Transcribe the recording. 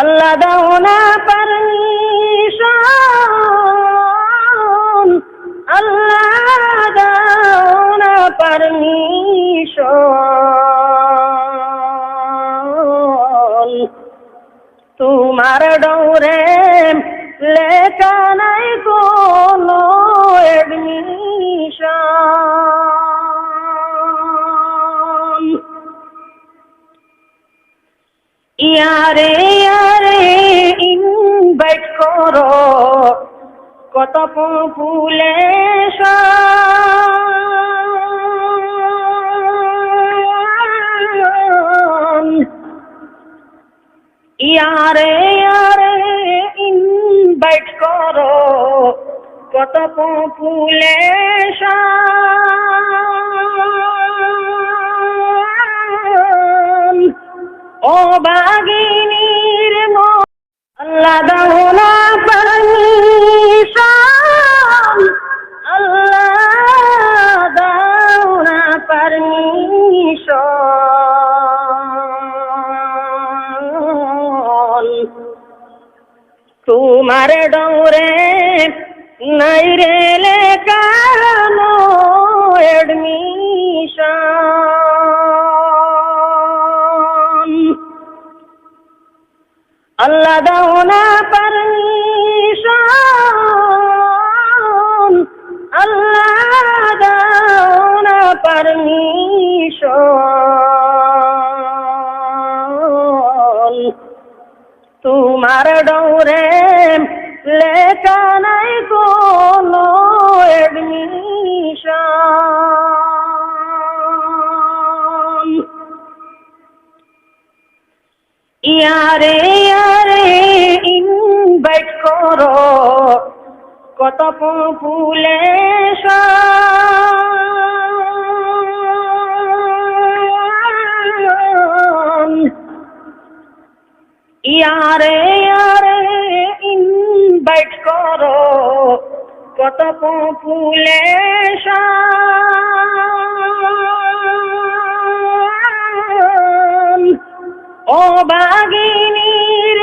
আল্লাহ দাও না পারমিশন। আল্লাহ দাও না পারমিশন। তোমার ডৌরে লেখা নাই কোনো এডমিশন ইয়ারে ইয়ারে করো কত পপুলেশন ইয়ারে ইয়ারে ইনভাইট করো কত পপুলেশন ও বাগিনীর তোমার ডৌরে নাই রে লেখানো এডমিশন আল্লাহ দাও না পারমিশন আল্লাহ দাও না পারমিশন তোমার ডৌরে লেখা নাই কোনো এডমিশন ইয়ারে ইয়ারে ইনভাইট করো। কত পপুলেশন ইয়ারে ইনভাইট করো কত পপুলেশন ও বাগিনীর